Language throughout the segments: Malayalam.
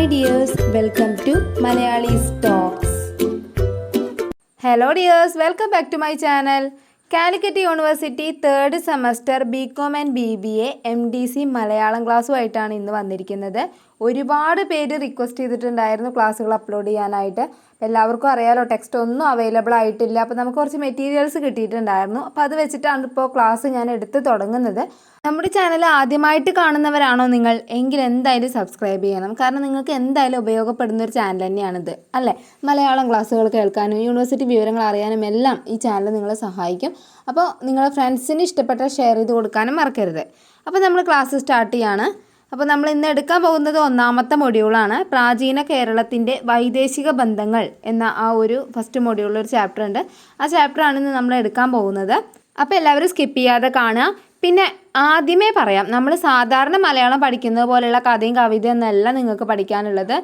Hi dears welcome to Malayalees stocks hello dears welcome back to my channel Calicut university third semester B com and B B A M D C Malayalam ക്ലാസ്സുമായിട്ടാണ് ഇന്ന് വന്നിരിക്കുന്നത്. ഒരുപാട് പേര് റിക്വസ്റ്റ് ചെയ്തിട്ടുണ്ടായിരുന്നു ക്ലാസ്സുകൾ അപ്ലോഡ് ചെയ്യാനായിട്ട്. എല്ലാവർക്കും അറിയാലോ ടെക്സ്റ്റ് ഒന്നും അവൈലബിൾ ആയിട്ടില്ല. അപ്പോൾ നമുക്ക് കുറച്ച് മെറ്റീരിയൽസ് കിട്ടിയിട്ടുണ്ടായിരുന്നു. അപ്പോൾ അത് വെച്ചിട്ടാണ് ഇപ്പോൾ ക്ലാസ് ഞാൻ എടുത്ത് തുടങ്ങുന്നത്. നമ്മുടെ ചാനൽ ആദ്യമായിട്ട് കാണുന്നവരാണോ നിങ്ങൾ? എങ്കിൽ എന്തായാലും സബ്സ്ക്രൈബ് ചെയ്യണം. കാരണം നിങ്ങൾക്ക് എന്തായാലും ഉപയോഗപ്പെടുന്ന ഒരു ചാനൽ തന്നെയാണിത്. അല്ലേ? മലയാളം ക്ലാസ്സുകൾ കേൾക്കാനും യൂണിവേഴ്സിറ്റി വിവരങ്ങൾ അറിയാനും എല്ലാം ഈ ചാനൽ നിങ്ങളെ സഹായിക്കും. അപ്പോൾ നിങ്ങളുടെ ഫ്രണ്ട്സിന് ഇഷ്ടപ്പെട്ട ഷെയർ ചെയ്ത് കൊടുക്കാനും മറക്കരുത്. അപ്പോൾ നമ്മൾ ക്ലാസ് സ്റ്റാർട്ട് ചെയ്യാണ്. അപ്പോൾ നമ്മൾ ഇന്ന് എടുക്കാൻ പോകുന്നത് ഒന്നാമത്തെ മൊഡ്യൂളാണ്. പ്രാചീന കേരളത്തിന്റെ വൈദേശിക ബന്ധങ്ങൾ എന്ന ആ ഒരു ഫസ്റ്റ് മൊഡ്യൂളിൽ ഒരു ചാപ്റ്റർ ഉണ്ട്. ആ ചാപ്റ്ററാണ് ഇന്ന് നമ്മൾ എടുക്കാൻ പോകുന്നത്. അപ്പോൾ എല്ലാവരും സ്കിപ്പ് ചെയ്യാതെ കാണുക. പിന്നെ ആദ്യമേ പറയാം നമ്മൾ സാധാരണ മലയാളം പഠിക്കുന്നത് പോലെയുള്ള കഥയും കവിതയും എന്നല്ല നിങ്ങൾക്ക് പഠിക്കാനുള്ളത്.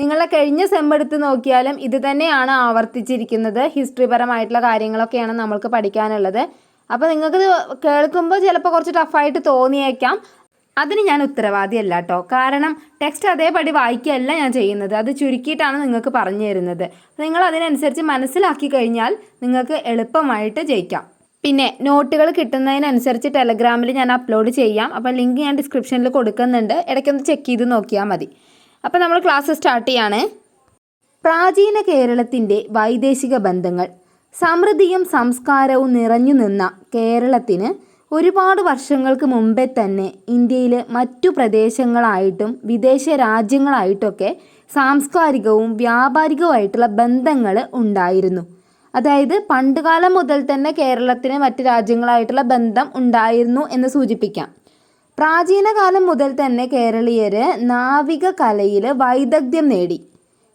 നിങ്ങളെ കഴിഞ്ഞ സെം എടുത്ത് നോക്കിയാലും ഇത് തന്നെയാണ് ആവർത്തിച്ചിരിക്കുന്നത്. ഹിസ്റ്ററി പരമായിട്ടുള്ള കാര്യങ്ങളൊക്കെയാണ് നമ്മൾക്ക് പഠിക്കാനുള്ളത്. അപ്പോൾ നിങ്ങൾക്കിത് കേൾക്കുമ്പോൾ ചിലപ്പോൾ കുറച്ച് ടഫായിട്ട് തോന്നിയേക്കാം. അതിന് ഞാൻ ഉത്തരവാദിയല്ല കേട്ടോ കാരണം ടെക്സ്റ്റ് അതേപടി വായിക്കുകയല്ല ഞാൻ ചെയ്യുന്നത്. അത് ചുരുക്കിയിട്ടാണ് നിങ്ങൾക്ക് പറഞ്ഞു തരുന്നത്. നിങ്ങൾ അതിനനുസരിച്ച് മനസ്സിലാക്കി കഴിഞ്ഞാൽ നിങ്ങൾക്ക് എളുപ്പമായിട്ട് ജയിക്കാം. പിന്നെ നോട്ടുകൾ കിട്ടുന്നതിനനുസരിച്ച് ടെലഗ്രാമിൽ ഞാൻ അപ്ലോഡ് ചെയ്യാം. അപ്പോൾ ലിങ്ക് ഞാൻ ഡിസ്ക്രിപ്ഷനിൽ കൊടുക്കുന്നുണ്ട്. ഇടയ്ക്കൊന്ന് ചെക്ക് ചെയ്ത് നോക്കിയാൽ മതി. അപ്പോൾ നമ്മൾ ക്ലാസ് സ്റ്റാർട്ട് ചെയ്യാണ്. പ്രാചീന കേരളത്തിന്റെ വൈദേശിക ബന്ധങ്ങൾ. സമൃദ്ധിയും സംസ്കാരവും നിറഞ്ഞു നിന്ന കേരളത്തിന് ഒരുപാട് വർഷങ്ങൾക്ക് മുമ്പേ തന്നെ ഇന്ത്യയിലെ മറ്റു പ്രദേശങ്ങളായിട്ടും വിദേശ രാജ്യങ്ങളായിട്ടൊക്കെ സാംസ്കാരികവും വ്യാപാരികവുമായിട്ടുള്ള ബന്ധങ്ങൾ ഉണ്ടായിരുന്നു. അതായത് പണ്ടുകാലം മുതൽ തന്നെ കേരളത്തിന് മറ്റ് രാജ്യങ്ങളായിട്ടുള്ള ബന്ധം ഉണ്ടായിരുന്നു എന്ന് സൂചിപ്പിക്കാം. പ്രാചീന കാലം മുതൽ തന്നെ കേരളീയർ നാവിക കലയിൽ വൈദഗ്ധ്യം നേടി.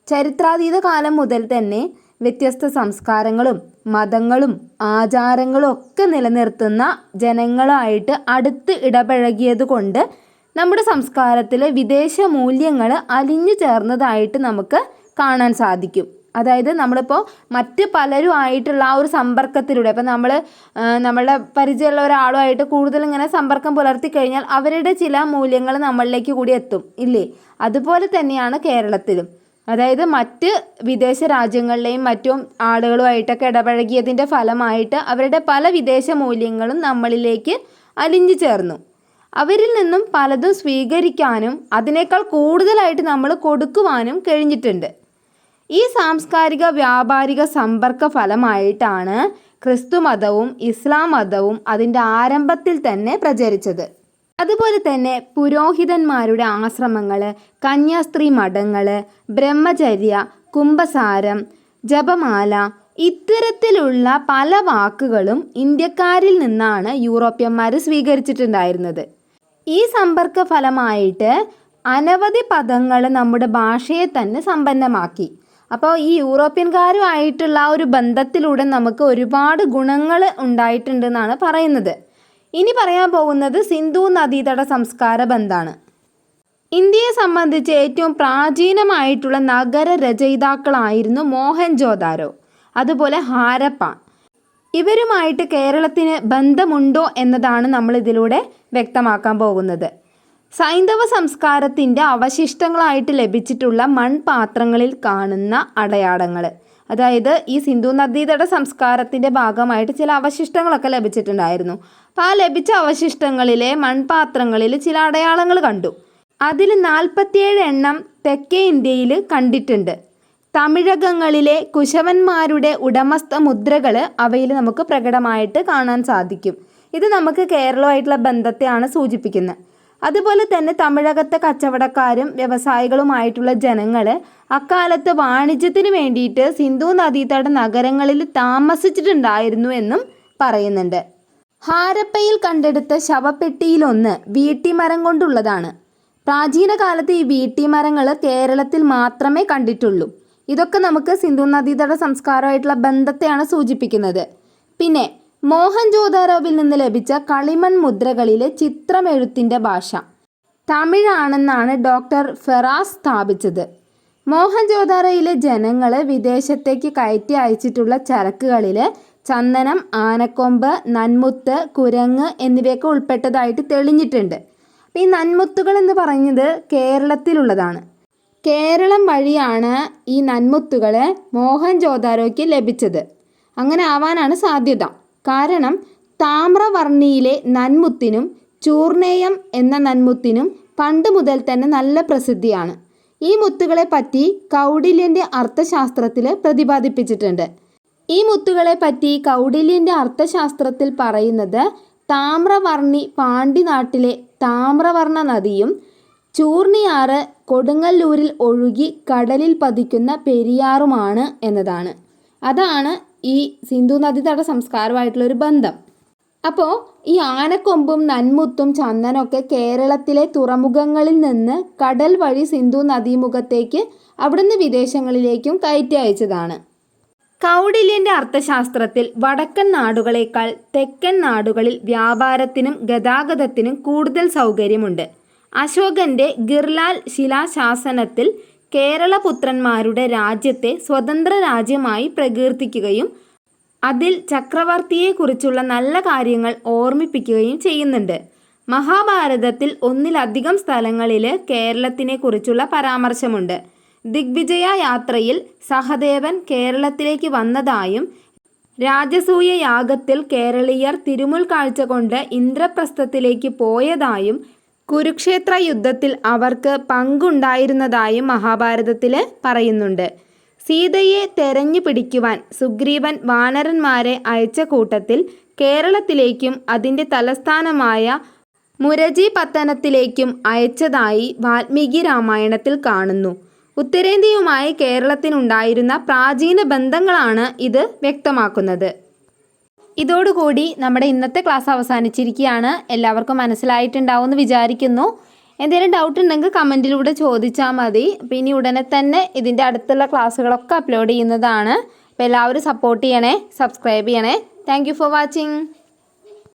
ചരിത്രാതീത കാലം മുതൽ തന്നെ വ്യത്യസ്ത സംസ്കാരങ്ങളും മതങ്ങളും ആചാരങ്ങളും ഒക്കെ നിലനിർത്തുന്ന ജനങ്ങളായിട്ട് അടുത്ത് ഇടപഴകിയത് കൊണ്ട് നമ്മുടെ സംസ്കാരത്തിൽ വിദേശ മൂല്യങ്ങൾ അലിഞ്ഞു ചേർന്നതായിട്ട് നമുക്ക് കാണാൻ സാധിക്കും. അതായത് നമ്മളിപ്പോൾ മറ്റ് പലരും ആയിട്ടുള്ള ആ ഒരു സമ്പർക്കത്തിലൂടെ ഇപ്പം നമ്മൾ നമ്മളുടെ പരിചയമുള്ള ഒരാളുമായിട്ട് കൂടുതൽ ഇങ്ങനെ സമ്പർക്കം പുലർത്തി കഴിഞ്ഞാൽ അവരുടെ ചില മൂല്യങ്ങൾ നമ്മളിലേക്ക് കൂടി എത്തും ഇല്ലേ? അതുപോലെ തന്നെയാണ് കേരളത്തിലും. അതായത് മറ്റ് വിദേശ രാജ്യങ്ങളിലെയും മറ്റും ആളുകളുമായിട്ടൊക്കെ ഇടപഴകിയതിന്റെ ഫലമായിട്ട് അവരുടെ പല വിദേശ മൂല്യങ്ങളും നമ്മളിലേക്ക് അലിഞ്ഞു ചേർന്നു. അവരിൽ നിന്നും പലതും സ്വീകരിക്കാനും അതിനേക്കാൾ കൂടുതലായിട്ട് നമ്മൾ കൊടുക്കുവാനും കഴിഞ്ഞിട്ടുണ്ട്. ഈ സാംസ്കാരിക വ്യാപാരിക സമ്പർക്ക ഫലമായിട്ടാണ് ക്രിസ്തു മതവും ഇസ്ലാം മതവും അതിന്റെ ആരംഭത്തിൽ തന്നെ പ്രചരിച്ചത്. അതുപോലെ തന്നെ പുരോഹിതന്മാരുടെ ആശ്രമങ്ങൾ കന്യാസ്ത്രീ മഠങ്ങൾ ബ്രഹ്മചര്യ കുംഭസാരം ജപമാല ഇത്തരത്തിലുള്ള പല വാക്കുകളും ഇന്ത്യക്കാരിൽ നിന്നാണ് യൂറോപ്യന്മാർ സ്വീകരിച്ചിട്ടുണ്ടായിരുന്നത്. ഈ സമ്പർക്ക ഫലമായിട്ട് അനവധി പദങ്ങൾ നമ്മുടെ ഭാഷയെ തന്നെ സമ്പന്നമാക്കി. അപ്പോൾ ഈ യൂറോപ്യൻകാരുമായിട്ടുള്ള ആ ഒരു ബന്ധത്തിലൂടെ നമുക്ക് ഒരുപാട് ഗുണങ്ങൾ ഉണ്ടായിട്ടുണ്ടെന്നാണ് പറയുന്നത്. ഇനി പറയാൻ പോകുന്നത് സിന്ധു നദീതട സംസ്കാര ബന്ധാണ്. ഇന്ത്യയെ സംബന്ധിച്ച് ഏറ്റവും പ്രാചീനമായിട്ടുള്ള നഗര രചയിതാക്കളായിരുന്നു മോഹൻജോദാരോ അതുപോലെ ഹാരപ്പ ഇവരുമായിട്ട് കേരളത്തിന് ബന്ധമുണ്ടോ എന്നതാണ് നമ്മൾ ഇതിലൂടെ വ്യക്തമാക്കാൻ പോകുന്നത്. സൈന്ധവ സംസ്കാരത്തിന്റെ അവശിഷ്ടങ്ങളായിട്ട് ലഭിച്ചിട്ടുള്ള മൺപാത്രങ്ങളിൽ കാണുന്ന അടയാളങ്ങൾ. അതായത് ഈ സിന്ധു നദീതട സംസ്കാരത്തിന്റെ ഭാഗമായിട്ട് ചില അവശിഷ്ടങ്ങളൊക്കെ ലഭിച്ചിട്ടുണ്ടായിരുന്നു. അപ്പോൾ ആ ലഭിച്ച അവശിഷ്ടങ്ങളിലെ മൺപാത്രങ്ങളിൽ ചില അടയാളങ്ങൾ കണ്ടു. അതിൽ നാൽപ്പത്തിയേഴ് എണ്ണം തെക്കേ ഇന്ത്യയിൽ കണ്ടിട്ടുണ്ട്. തമിഴകങ്ങളിലെ കുശവന്മാരുടെ ഉടമസ്ഥ മുദ്രകൾ അവയിൽ നമുക്ക് പ്രകടമായിട്ട് കാണാൻ സാധിക്കും. ഇത് നമുക്ക് കേരളമായിട്ടുള്ള ബന്ധത്തെയാണ് സൂചിപ്പിക്കുന്നത്. അതുപോലെ തന്നെ തമിഴകത്തെ കച്ചവടക്കാരും വ്യവസായികളുമായിട്ടുള്ള ജനങ്ങൾ അക്കാലത്ത് വാണിജ്യത്തിന് വേണ്ടിയിട്ട് സിന്ധു നദീതട നഗരങ്ങളിൽ താമസിച്ചിട്ടുണ്ടായിരുന്നു എന്നും പറയുന്നുണ്ട്. ഹാരപ്പയിൽ കണ്ടെടുത്ത ശവപ്പെട്ടിയിലൊന്ന് വീട്ടിമരം കൊണ്ടുള്ളതാണ്. പ്രാചീന കാലത്ത് ഈ വീട്ടിമരങ്ങൾ കേരളത്തിൽ മാത്രമേ കണ്ടിട്ടുള്ളൂ. ഇതൊക്കെ നമുക്ക് സിന്ധു നദീതട സംസ്കാരമായിട്ടുള്ള ബന്ധത്തെയാണ് സൂചിപ്പിക്കുന്നത്. പിന്നെ മോഹൻജോദാരോവിൽ നിന്ന് ലഭിച്ച കളിമൺ മുദ്രകളിലെ ചിത്രമെഴുത്തിന്റെ ഭാഷ. തമിഴാണെന്നാണ് ഡോക്ടർ ഫെറാസ് സ്ഥാപിച്ചത്. മോഹൻജോദാരോയിലെ ജനങ്ങൾ വിദേശത്തേക്ക് കയറ്റി അയച്ചിട്ടുള്ള ചരക്കുകളിൽ ചന്ദനം ആനക്കൊമ്പ് നന്മുത്ത് കുരങ്ങ് എന്നിവയൊക്കെ ഉൾപ്പെട്ടതായിട്ട് തെളിഞ്ഞിട്ടുണ്ട്. ഈ നന്മുത്തുകൾ എന്ന് പറയുന്നത് കേരളത്തിലുള്ളതാണ്. കേരളം വഴിയാണ് ഈ നന്മുത്തുകൾ മോഹൻജോദാരോയ്ക്ക് ലഭിച്ചത്. അങ്ങനെ ആവാനാണ് സാധ്യത. കാരണം താമ്രവർണിയിലെ നന്മുത്തിനും ചൂർണേയം എന്ന നന്മുത്തിനും പണ്ട് മുതൽ തന്നെ നല്ല പ്രസിദ്ധിയാണ്. ഈ മുത്തുകളെ പറ്റി കൗടില്യന്റെ അർത്ഥശാസ്ത്രത്തിൽ പ്രതിപാദിപ്പിച്ചിട്ടുണ്ട്. ഈ മുത്തുകളെ പറ്റി കൗടില്യന്റെ അർത്ഥശാസ്ത്രത്തിൽ പറയുന്നത് താമ്രവർണി പാണ്ഡിനാട്ടിലെ താമ്രവർണ നദിയും ചൂർണിയാറ് കൊടുങ്ങല്ലൂരിൽ ഒഴുകി കടലിൽ പതിക്കുന്ന പെരിയാറുമാണ് എന്നതാണ്. അതാണ് ഈ സിന്ധു നദീതട സംസ്കാരമായിട്ടുള്ളൊരു ബന്ധം. അപ്പോൾ ഈ ആനക്കൊമ്പും നന്മുത്തും ചന്ദനൊക്കെ കേരളത്തിലെ തുറമുഖങ്ങളിൽ നിന്ന് കടൽ വഴി സിന്ധു നദീമുഖത്തേക്ക് അവിടുന്ന് വിദേശങ്ങളിലേക്കും കയറ്റി അയച്ചതാണ്. കൗടില്യന്റെ അർത്ഥശാസ്ത്രത്തിൽ വടക്കൻ നാടുകളേക്കാൾ തെക്കൻ നാടുകളിൽ വ്യാപാരത്തിനും ഗതാഗതത്തിനും കൂടുതൽ സൗകര്യമുണ്ട്. അശോകന്റെ ഗിർലാൽ ശിലാശാസനത്തിൽ കേരളപുത്രന്മാരുടെ രാജ്യത്തെ സ്വതന്ത്ര രാജ്യമായി പ്രകീർത്തിക്കുകയും അതിൽ ചക്രവർത്തിയെക്കുറിച്ചുള്ള നല്ല കാര്യങ്ങൾ ഓർമ്മിപ്പിക്കുകയും ചെയ്യുന്നുണ്ട്. മഹാഭാരതത്തിൽ ഒന്നിലധികം സ്ഥലങ്ങളിൽ കേരളത്തിനെ കുറിച്ചുള്ള പരാമർശമുണ്ട്. ദിഗ്വിജയ യാത്രയിൽ സഹദേവൻ കേരളത്തിലേക്ക് വന്നതായും രാജസൂയ യാഗത്തിൽ കേരളീയർ തിരുമുൽ കാഴ്ച കൊണ്ട് ഇന്ദ്രപ്രസ്ഥത്തിലേക്ക് പോയതായും കുരുക്ഷേത്ര യുദ്ധത്തിൽ അവർക്ക് പങ്കുണ്ടായിരുന്നതായും മഹാഭാരതത്തിൽ പറയുന്നുണ്ട്. സീതയെ തെരഞ്ഞു പിടിക്കുവാൻ സുഗ്രീവൻ വാനരന്മാരെ അയച്ച കൂട്ടത്തിൽ കേരളത്തിലേക്കും അതിന്റെ തലസ്ഥാനമായ മുരജി പത്തനത്തിലേക്കും അയച്ചതായി വാൽമീകി രാമായണത്തിൽ കാണുന്നു. ഉത്തരേന്ത്യയുമായി കേരളത്തിനുണ്ടായിരുന്ന പ്രാചീന ബന്ധങ്ങളാണ് ഇത് വ്യക്തമാക്കുന്നത്. ഇതോടുകൂടി നമ്മുടെ ഇന്നത്തെ ക്ലാസ് അവസാനിച്ചിരിക്കുകയാണ്. എല്ലാവർക്കും മനസ്സിലായിട്ടുണ്ടാവുമെന്ന് വിചാരിക്കുന്നു. എന്തെങ്കിലും ഡൗട്ട് ഉണ്ടെങ്കിൽ കമന്റിലൂടെ ചോദിച്ചാൽ മതി. പിന്നെ ഉടനെ തന്നെ ഇതിന്റെ അടുത്തുള്ള ക്ലാസ്സുകളൊക്കെ അപ്ലോഡ് ചെയ്യുന്നതാണ്. അപ്പോൾ എല്ലാവരും സപ്പോർട്ട് ചെയ്യണേ സബ്സ്ക്രൈബ് ചെയ്യണേ. Thank for watching